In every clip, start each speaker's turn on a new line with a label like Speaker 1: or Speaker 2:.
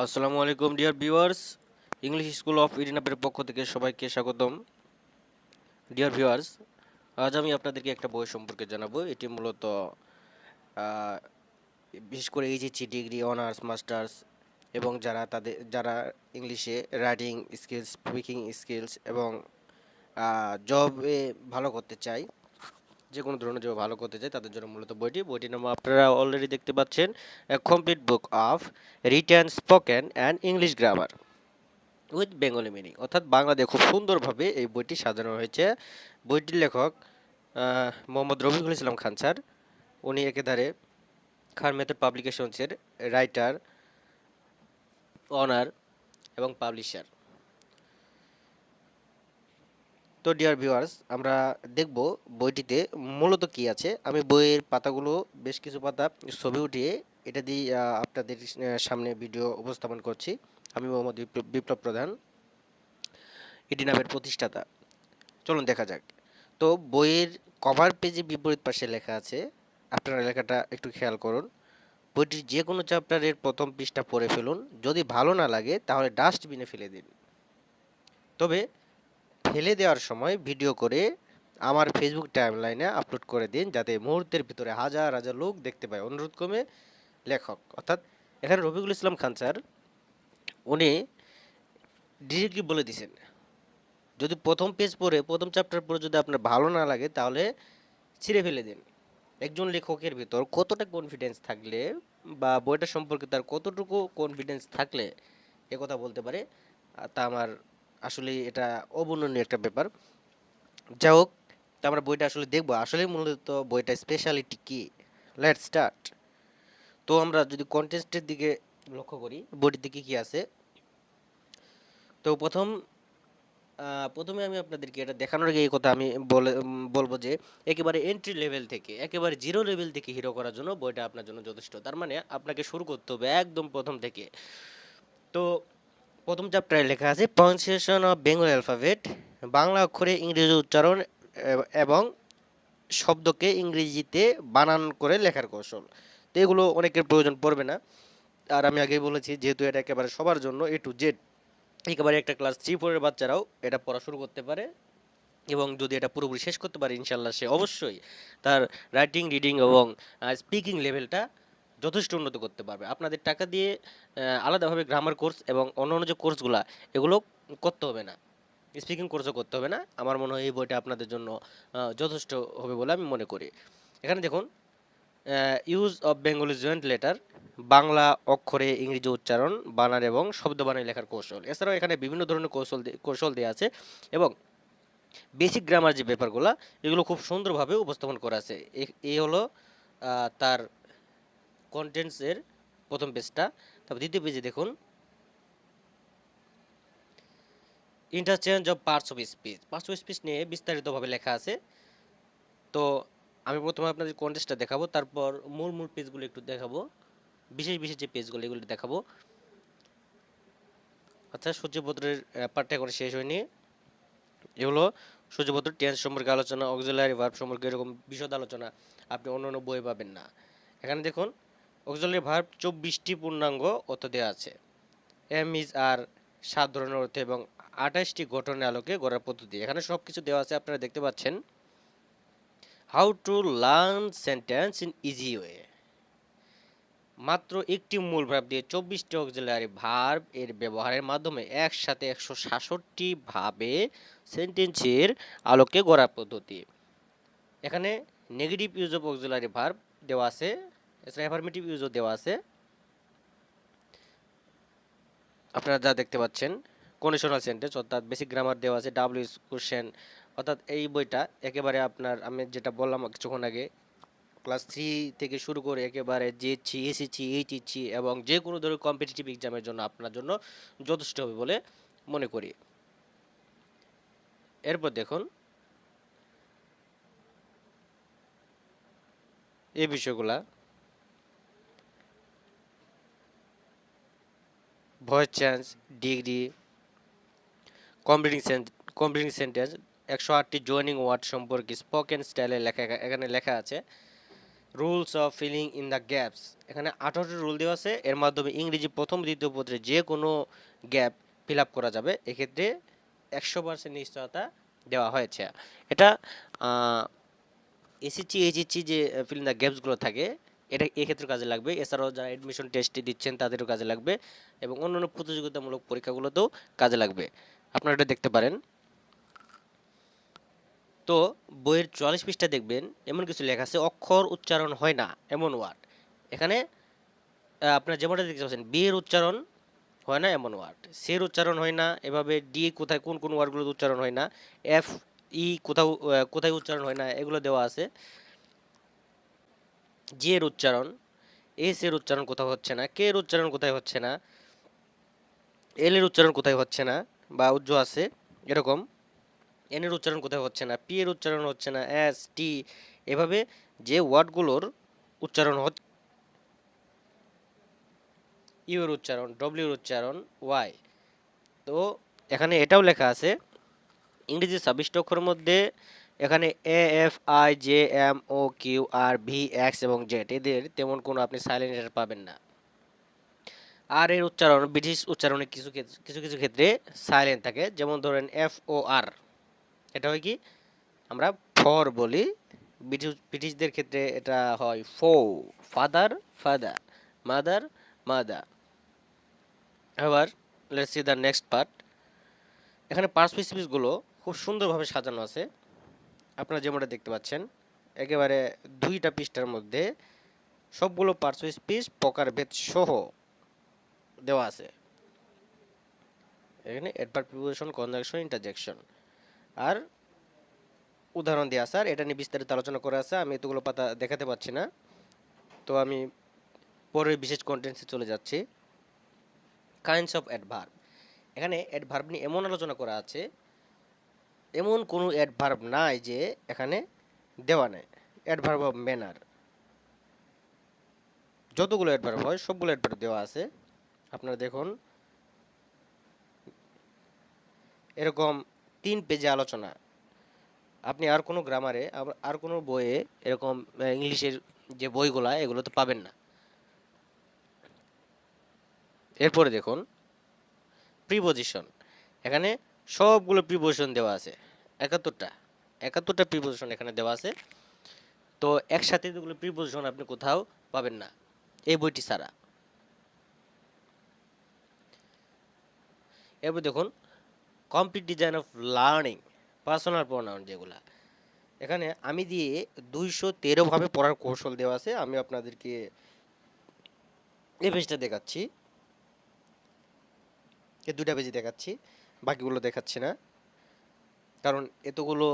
Speaker 1: আসসালামু আলাইকুম dear viewers English school of ইডিনাপের পক্ষ থেকে সবাইকে স্বাগতম। ডিয়ার ভিউয়ার্স আজ আমি আপনাদেরকে একটা বই সম্পর্কে জানাব। এটি মূলত বিশেষ করে এইচএসসি ডিগ্রি অনার্স মাস্টার্স এবং যারা তাদের, যারা ইংলিশে রাইটিং স্কিলস স্পিকিং স্কিলস এবং জবে ভালো করতে চায় যে কোনো ধরনের জব ভালো করতে চায়, তাদের জন্য মূলত বইটি। বইটির নাম আপনারা অলরেডি দেখতে পাচ্ছেন complete book of written spoken and English grammar with Bengali meaning অর্থাৎ বাংলাদেশে খুব সুন্দরভাবে এই বইটি সাজানো হয়েছে। বইটির লেখক মোহাম্মদ রফিকুল ইসলাম খান স্যার। উনি একেধারে খান মেথড পাবলিকেশনসের রাইটার অনার এবং পাবলিশার তো ডিয়ার ভিউয়ার্স আমরা দেখব বইটিতে মূলত কি আছে। আমি বইয়ের পাতাগুলো, বেশ কিছু পাতা ছবি উঠিয়ে এটা দিয়ে আপনাদের সামনে ভিডিও উপস্থাপন করছি। আমি মোহাম্মদ বিপ্লব প্রধান, এটি নামের প্রতিষ্ঠাতা। চলুন দেখা যাক। তো বইয়ের কভার পেজে বিপরীত পাশে লেখা আছে, আপনারা লেখাটা একটু খেয়াল করুন। বইটির যে কোনো চ্যাপ্টারের প্রথম পৃষ্ঠা পড়ে ফেলুন। যদি ভালো না লাগে, তাহলে ডাস্টবিনে ফেলে দিন। তবে ফেলে দেওয়ার সময় ভিডিও করে আমার ফেসবুক টাইমলাইনে আপলোড করে দিন, যাতে মুহূর্তের ভিতরে হাজার হাজার লোক দেখতে পায়। অনুরোধ ক্রমে লেখক। অর্থাৎ এখানে রফিকুল ইসলাম খান স্যার, উনি ডিরেক্টলি বলে দিছেন, যদি প্রথম পেজ পড়ে, প্রথম চ্যাপ্টার পড়ে যদি আপনার ভালো না লাগে, তাহলে ছিঁড়ে ফেলে দিন। একজন লেখকের ভিতর কতটা কনফিডেন্স থাকলে বা বইটা সম্পর্কে তার কতটুকু কনফিডেন্স থাকলে কথা বলতে পারে, তা আমার আসলে এটা অবর্ণনীয় একটা ব্যাপার। যাই হোক, তা আমরা বইটা আসলে দেখব। আসলে মূলত বইটা স্পেশালিটি কি? লেট স্টার্ট তো আমরা যদি কন্টেস্টের দিকে লক্ষ্য করি বইটিতে কি কি আছে? তো প্রথম প্রথমে আমি আপনাদেরকে এটা দেখানোর আগে এই কথা আমি বলে, বলব যে, একেবারে এন্ট্রি লেভেল থেকে, একেবারে জিরো লেভেল থেকে হিরো করার জন্য বইটা আপনার জন্য যথেষ্ট। তার মানে আপনাকে শুরু করতে হবে একদম প্রথম থেকে। তো প্রথম চ্যাপ্টারে লেখা আছে pronunciation of Bengal alphabet Bangla অক্ষরে ইংরেজি উচ্চারণ এবং শব্দকে ইংরেজিতে বানান করে লেখার কৌশল। তো এগুলো অনেকের প্রয়োজন পড়বে না। আর আমি আগেই বলেছি, যেহেতু এটা একেবারে সবার জন্য এ টু জেড একেবারে একটা ক্লাস থ্রি ফোরের বাচ্চারাও এটা পড়া শুরু করতে পারে। এবং যদি এটা পুরোপুরি শেষ করতে পারে ইনশাল্লাহ সে অবশ্যই তার রাইটিং রিডিং এবং স্পিকিং লেভেলটা যথেষ্ট উন্নত করতে পারবে। আপনাদের টাকা দিয়ে আলাদাভাবে গ্রামার কোর্স এবং অন্যান্য যে কোর্সগুলো এগুলো করতে হবে না। স্পিকিং কোর্সও করতে হবে না। আমার মনে হয় এই বইটা আপনাদের জন্য যথেষ্ট হবে বলে আমি মনে করি। এখানে দেখুন use of Bengali joint letter Bangla অক্ষরে ইংরেজি উচ্চারণ, বানান এবং শব্দ বানান লেখার কৌশল। এছাড়াও এখানে বিভিন্ন ধরনের কৌশল কৌশল দেওয়া আছে এবং বেসিক গ্রামার যে ব্যাপারগুলো, এগুলো খুব সুন্দরভাবে উপস্থাপন করা আছে। এ- এই হলো তার কন্টেন্টসের প্রথম পেজটা তারপর দ্বিতীয় পেজে দেখুন। Interchange of parts of speech parts of speech নিয়ে বিস্তারিতভাবে লেখা আছে। তো আমি প্রথমে আপনাদের কন্টেস্টটা দেখাবো, তারপর মূল মূল পেজগুলো একটু দেখাবো। বিশেষ বিশেষ যে পেজগুলো এগুলো দেখাবো। আচ্ছা সূর্যপত্রের পার্টটা এখন শেষ হয়নি। এগুলো সূর্যপত্র টেন্স সম্পর্কে আলোচনা অক্সিলারি ভার্ব সম্পর্কে এরকম বিশদ আলোচনা আপনি অন্য অন্য বই পাবেন না। এখানে দেখুন অক্সিলারি ভার্ব চব্বিশটি পূর্ণাঙ্গ অর্থ দেওয়া আছে। এম ইজ আর সাত ধরনের অর্থ এবং আঠাশটি গঠনের আলোকে গড়ার পদ্ধতি। এখানে সব কিছু দেওয়া আছে, আপনারা দেখতে পাচ্ছেন। How to learn sentence in easy way মাত্র একটি মূল ভার্ব দিয়ে চব্বিশটি অক্সিলারি ভার্ব এর ব্যবহারের মাধ্যমে একসাথে একশো সাতষট্টি ভাবে সেন্টেন্সের আলোকে গড়ার পদ্ধতি। এখানে negative use of auxiliary verb দেওয়া আছে। এছাড়া অ্যাফার্মেটিভ ইউজও দেওয়া আছে। আপনারা যা দেখতে পাচ্ছেন কন্ডিশনাল সেন্টেন্স অর্থাৎ বেসিক গ্রামার দেওয়া আছে ডাব্লিউ কোশ্চেন অর্থাৎ এই বইটা একেবারে আপনার, আমি যেটা বললাম কিছুক্ষণ আগে ক্লাস থ্রি থেকে শুরু করে একেবারে জেছি এসেছি এইচএসছি এবং যে কোনো ধরনের কম্পিটিটিভ এক্সামের জন্য আপনার জন্য যথেষ্ট হবে বলে মনে করি। এরপর দেখুন, এই বিষয়গুলা voice change degree completing completing sentence একশো আটটি জয়েনিং ওয়ার্ড সম্পর্কে স্পোকেন স্টাইলে লেখা, এখানে লেখা আছে rules of filling in the gaps এখানে আঠারোটি রুল দেওয়া আছে, এর মাধ্যমে ইংরেজি প্রথম, দ্বিতীয় পত্রে যে কোনো গ্যাপ ফিল আপ করা যাবে, এক্ষেত্রে একশো পার্সেন্ট নিশ্চয়তা দেওয়া হয়েছে। এটা এসিসি এইচএসসি যে ফিলিং দ্য গ্যাপসগুলো থাকে এটা এক্ষেত্রে কাজে লাগবে। এছাড়াও যারা অ্যাডমিশন টেস্ট দিচ্ছেন, তাদেরও কাজে লাগবে এবং অন্যান্য প্রতিযোগিতামূলক পরীক্ষাগুলোতেও কাজে লাগবে। আপনারা এটা দেখতে পারেন। তো বইয়ের চুয়াল্লিশ পৃষ্ঠা দেখবেন, এমন কিছু লেখা আছে, অক্ষর উচ্চারণ হয় না, এমন ওয়ার্ড এখানে আপনার যেমনটা দেখতে পাচ্ছেন বি এর উচ্চারণ হয় না, এমন ওয়ার্ড সি এর উচ্চারণ হয় না, এভাবে ডি কোথায়, কোন কোন ওয়ার্ডগুলোতে উচ্চারণ হয় না, এফ, ই কোথাও কোথায় উচ্চারণ হয় না, এগুলো দেওয়া আছে। জি এর উচ্চারণ, এস এর উচ্চারণ কোথাও হচ্ছে না, কে এর উচ্চারণ কোথায় হচ্ছে না, এল এর উচ্চারণ কোথায় হচ্ছে না, বা উজ্জ আছে, এরকম, এন এর উচ্চারণ কোথায় হচ্ছে না, পি এর উচ্চারণ হচ্ছে না এস টি, এভাবে যে ওয়ার্ডগুলোর উচ্চারণ হচ্ছে ইউ এর উচ্চারণ, ডব্লিউ এর উচ্চারণ, ওয়াই, তো এখানে এটাও লেখা আছে, ইংরেজি ছাব্বিশটা অক্ষরের মধ্যে এখানে A F I J M O Q R V X এবং জেড এদের তেমন কোনো আপনি সাইলেন্ট লেটার পাবেন না। আর এর উচ্চারণ, ব্রিটিশ উচ্চারণে কিছু ক্ষেত্রে- কিছু কিছু ক্ষেত্রে সাইলেন্ট থাকে, যেমন ধরেন এফ ও আর এটা হয় কি? আমরা ফর বলি, ব্রিটিশ, ব্রিটিশদের ক্ষেত্রে এটা হয় ফো ফাদার ফাদার মাদার মাদার এবার let's see the next part এখানে পার্সপেসিফিসগুলো খুব সুন্দরভাবে সাজানো আছে। আপনারা যেমনটা দেখতে পাচ্ছেন, একেবারে দুইটা পৃষ্ঠার মধ্যে সবগুলো পার্সপেসিফিস প্রকারভেদ সহ দেওয়া আছে। এখানে অ্যাডভার্ব প্রিপোজিশন কনজাংশন ইন্টারজেকশন আর উদাহরণ দেওয়া আর এটা নিয়ে বিস্তারিত আলোচনা করা আছে, আমি এতগুলো পাতা দেখাতে পাচ্ছি না। তো আমি পরের বিশেষ কন্টেন্টসে চলে যাচ্ছি। কাইন্ডস অফ অ্যাডভার্ব এখানে অ্যাডভার্ব নিয়ে এমন আলোচনা করা আছে এমন কোনো অ্যাডভার্ব নাই যে এখানে দেওয়া নেই। অ্যাডভার্ব অফ ম্যানার যতগুলো অ্যাডভার্ব হয়, সবগুলো অ্যাডভার্ব দেওয়া আছে। আপনারা দেখুন। এরকম তিন পেজে আলোচনা। আপনি আর কোনো গ্রামারে আর কোনো বইয়ে এরকম ইংলিশের যে বইগুলা, এগুলো তো পাবেন না। এরপরে দেখুন। প্রিপোজিশন এখানে সবগুলো প্রিপোজিশন দেওয়া আছে। একাত্তরটা। একাত্তরটা প্রিপোজিশন এখানে দেওয়া আছে। তো একসাথে এতগুলো প্রিপোজিশন আপনি কোথাও পাবেন না। এই বইটি ছাড়া। এরপর দেখুন complete design of learning personal pronoun যেগুলা। এখানে আমি দিয়ে দুইশো তেরোভাবে পড়ার কৌশল দেওয়া আছে। আমি আপনাদেরকে এই পেজটা দেখাচ্ছি। এই দুটা পেজে দেখাচ্ছি। বাকিগুলো দেখাচ্ছি না। কারণ এতগুলো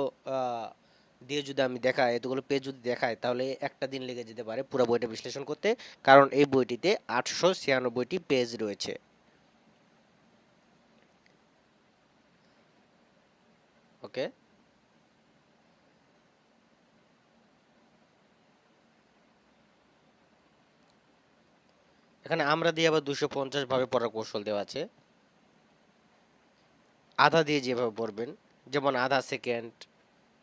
Speaker 1: দিয়ে যদি আমি দেখাই, এতগুলো পেজ যদি দেখাই, তাহলে একটা দিন লেগে যেতে পারে পুরো বইটা বিশ্লেষণ করতে। কারণ এই বইটিতে আটশো ছিয়ানব্বইটি পেজ রয়েছে। ওকে? এখানে আমরা দিয়ে আবার দুশো পঞ্চাশ ভাবে পড়ার কৌশল দেওয়া আছে। আধা দিয়ে যেভাবে পড়বেন যেমন আধা সেকেন্ড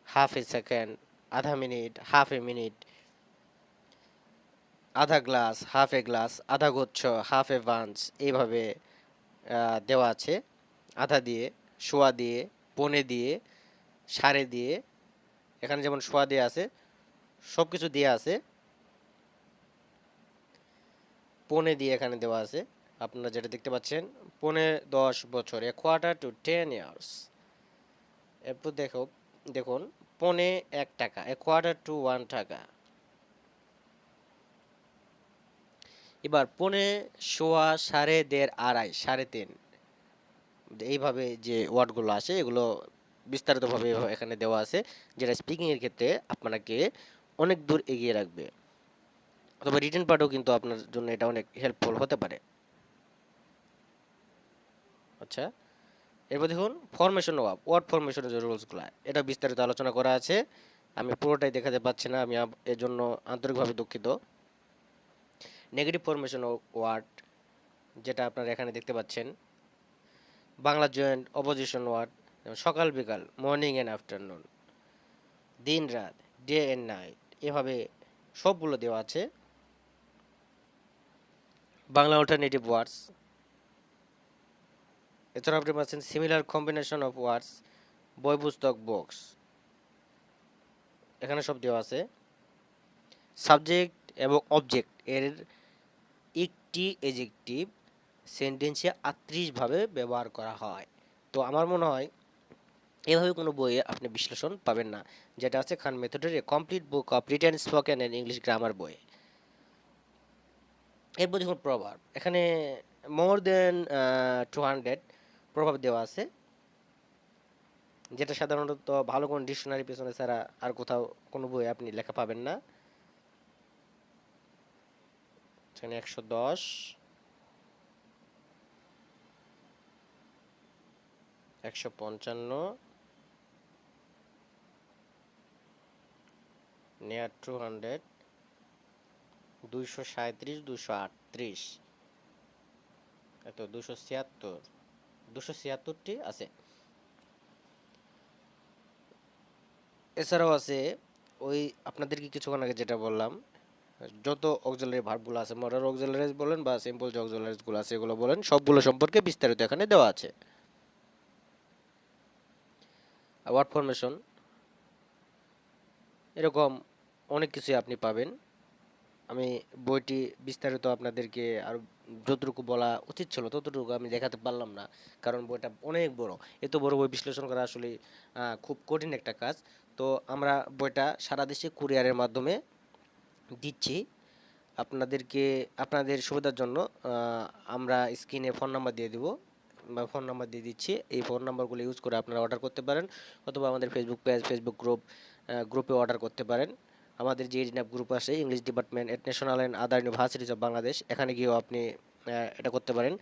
Speaker 1: হাফ এ সেকেন্ড আধা মিনিট হাফ এ মিনিট আধা গ্লাস হাফ এ গ্লাস আধা গুচ্ছ হাফ এ বাঞ্চ এইভাবে দেওয়া আছে। আধা দিয়ে শোয়া দিয়ে, পনে দিয়ে, সাড়ে দিয়ে, এখানে যেমন শোয়া দিয়ে আছে সব কিছু দিয়ে আছে। পনে দিয়ে এখানে দেওয়া আছে। আপনারা যেটা দেখতে পাচ্ছেন পনে দশ বছর a quarter to ten years এরপর দেখো দেখুন পনে এক টাকা এ কোয়ার্টার টু ওয়ান টাকা। এবার পনে সোয়া সাড়ে দেড় আড়াই সাড়ে তিন। এইভাবে যে ওয়ার্ডগুলো আসে এগুলো বিস্তারিতভাবে এখানে দেওয়া আছে যেটা স্পিকিংয়ের ক্ষেত্রে আপনাকে অনেক দূর এগিয়ে রাখবে। অথবা রিটেন পার্টও কিন্তু আপনার জন্য এটা অনেক হেল্পফুল হতে পারে। আচ্ছা এরপর দেখুন ফরমেশন ওয়ার্ড ওয়ার্ড ফরমেশনের যে রুলসগুলো এটা বিস্তারিত আলোচনা করা আছে, আমি পুরোটাই দেখাতে পাচ্ছি না, আমি এর জন্য আন্তরিকভাবে দুঃখিত। নেগেটিভ ফরমেশন ওয়ার্ড যেটা আপনারা এখানে দেখতে পাচ্ছেন, বাংলা জয়েন্ট অপোজিশন ওয়ার্ড সকাল, বিকাল মর্নিং অ্যান্ড আফটারনুন দিন, রাত ডে অ্যান্ড নাইট এভাবে সবগুলো দেওয়া আছে। বাংলা অল্টারনেটিভ ওয়ার্ডস এছাড়া আপনি পাচ্ছেন সিমিলার কম্বিনেশন অফ ওয়ার্ডস বই পুস্তক বক্স এখানে সব দেওয়া আছে। সাবজেক্ট এবং অবজেক্ট এর একটি এজেক্টিভ সেন্টেন্সে আটত্রিশভাবে ব্যবহার করা হয়। তো আমার মনে হয় এভাবে কোনো বইয়ে আপনি বিশ্লেষণ পাবেন না, যেটা আছে খান মেথডের a complete book of written spoken and English grammar বই। এরপর দেখুন প্রভাব এখানে মোর দেন টু হান্ড্রেড প্রভাব দেওয়া আছে, যেটা সাধারণত ভালো কোনো ডিকশনারি পেছনে ছাড়া আর কোথাও কোনো বই আপনি লেখা পাবেন না। একশো দশ। একশো পঞ্চান্ন। নেয়ার টু হান্ড্রেড। দুইশো সাঁত্রিশ দুশো আটত্রিশ। এত দুশো ছিয়াত্তর। দুশো ছিয়াত্তরটি আছে। এছাড়াও আছে ওই আপনাদেরকে কিছুক্ষণ আগে যেটা বললাম, যত ভার্বগুলো আছে মডার বলেন বা সিম্পল যে আছে, এগুলো বলেন, সবগুলো সম্পর্কে বিস্তারিত এখানে দেওয়া আছে। ওয়ার্ড ফরমেশন এরকম অনেক কিছুই আপনি পাবেন। আমি বইটি বিস্তারিত আপনাদেরকে আর যতটুকু বলা উচিত ছিল, ততটুকু আমি দেখাতে পারলাম না। কারণ বইটা অনেক বড়। এত বড় বই বিশ্লেষণ করা আসলে খুব কঠিন একটা কাজ। তো আমরা বইটা সারা দেশে কুরিয়ারের মাধ্যমে দিচ্ছি। আপনাদেরকে, আপনাদের সুবিধার জন্য আমরা স্ক্রিনে ফোন নাম্বার দিয়ে দিব। বা ফোন নাম্বার দিয়ে দিচ্ছি। এই ফোন নাম্বারগুলো ইউজ করে আপনারা অর্ডার করতে পারেন। অথবা আমাদের ফেসবুক পেজ ফেসবুক গ্রুপ গ্রুপে অর্ডার করতে পারেন। আমাদের যে রিনাপ গ্রুপ আছে English department at national and other universities of Bangladesh এখানে গিয়েও আপনি এটা করতে পারেন।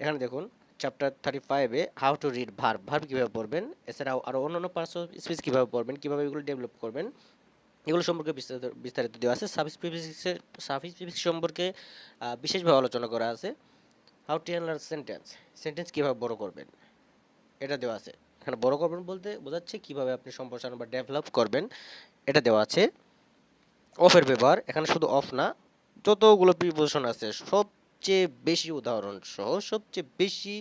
Speaker 1: এখানে দেখুন চ্যাপ্টার থার্টি ফাইভে how to read verb verb কীভাবে পড়বেন, এছাড়াও আরও অন্যান্য পার্টস অফ স্পিচ কীভাবে পড়বেন, কীভাবে এগুলো ডেভেলপ করবেন, এগুলো সম্পর্কে বিস্তারিত বিস্তারিত দেওয়া আছে। সার্ভিস প্রিফিক্সের সার্ভিস সম্পর্কে বিশেষভাবে আলোচনা করা আছে। How to enlarge sentence sentence কীভাবে বড় করবেন, এটা দেওয়া আছে। এখানে বড় করবেন বলতে বোঝাচ্ছে কীভাবে আপনি সম্প্রসারণ বা ডেভেলপ করবেন, এটা দেওয়া আছে। অফের ব্যবহার এখানে শুধু অফ না, যতগুলো প্রিপোজিশন আছে, সবচেয়ে বেশি উদাহরণ সহ সবচেয়ে বেশি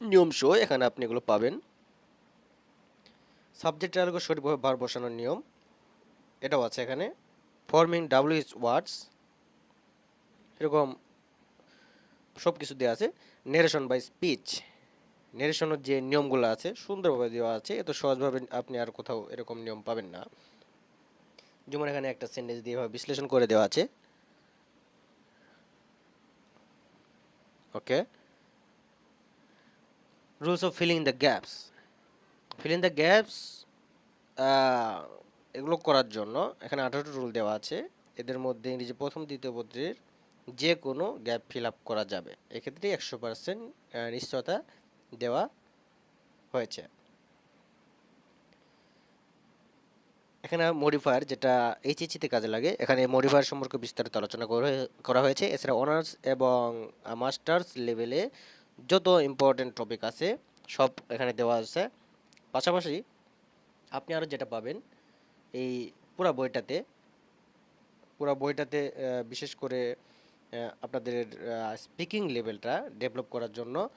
Speaker 1: নিয়ম সহ এখানে আপনি এগুলো পাবেন। সাবজেক্টের আলোকে সঠিকভাবে বার বসানোর নিয়ম, এটাও আছে এখানে। ফর্মিং ডাব্লিউএইচ ওয়ার্ডস এরকম সব কিছু দেওয়া আছে নেরেশন বাই স্পিচ নেরেশনের যে নিয়মগুলো আছে, সুন্দরভাবে দেওয়া আছে, এত সহজভাবে আপনি আর কোথাও এরকম নিয়ম পাবেন না। যেমন এখানে একটা সেন্টেন্স দিয়ে বিশ্লেষণ করে দেওয়া আছে। Okay rules of filling the gaps filling the gaps এগুলো করার জন্য এখানে আঠারোটি রুল দেওয়া আছে। এদের মধ্যে ইংরেজি প্রথম, দ্বিতীয় পত্রের যে কোনো গ্যাপ ফিল আপ করা যাবে। এক্ষেত্রে একশো পার্সেন্ট নিশ্চয়তা দেওয়া হয়েছে। এখানে মডিফায়ার যেটা এইচএসিতে কাজে লাগে, এখানে মডিফায়ার সম্পর্কে বিস্তারিত আলোচনা করে- করা হয়েছে। এছাড়া অনার্স এবং মাস্টার্স লেভেলে যত ইম্পর্টেন্ট টপিক আছে, সব এখানে দেওয়া আছে। পাশাপাশি আপনি আরও যেটা পাবেন, এই পুরো বইটাতে পুরো বইটাতে বিশেষ করে আপনাদের স্পিকিং লেভেলটা ডেভেলপ করার জন্য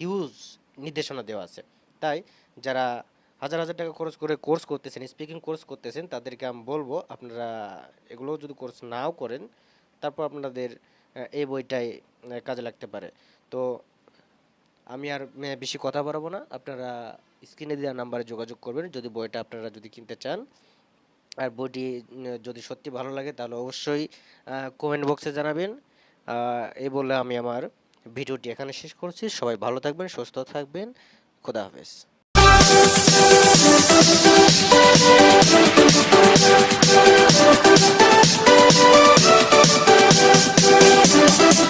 Speaker 1: হিউজ নির্দেশনা দেওয়া আছে। তাই যারা হাজার হাজার টাকা খরচ করে কোর্স করতেছেন স্পিকিং কোর্স করতেছেন, তাদেরকে আমি বলব, আপনারা এগুলো যদি কোর্স নাও করেন, তারপর আপনাদের এই বইটাই কাজে লাগতে পারে। তো আমি আর বেশি কথা বাড়াবো না, আপনারা স্ক্রিনে দেওয়া নাম্বারে যোগাযোগ করবেন, যদি বইটা আপনারা যদি কিনতে চান। আর বইটি যদি সত্যি ভালো লাগে, তাহলে অবশ্যই কমেন্ট বক্সে জানাবেন। এই বলে আমি আমার ভিডিওটি এখানে শেষ করছি। সবাই ভালো থাকবেন, সুস্থ থাকবেন। খোদা হাফেজ। プレゼント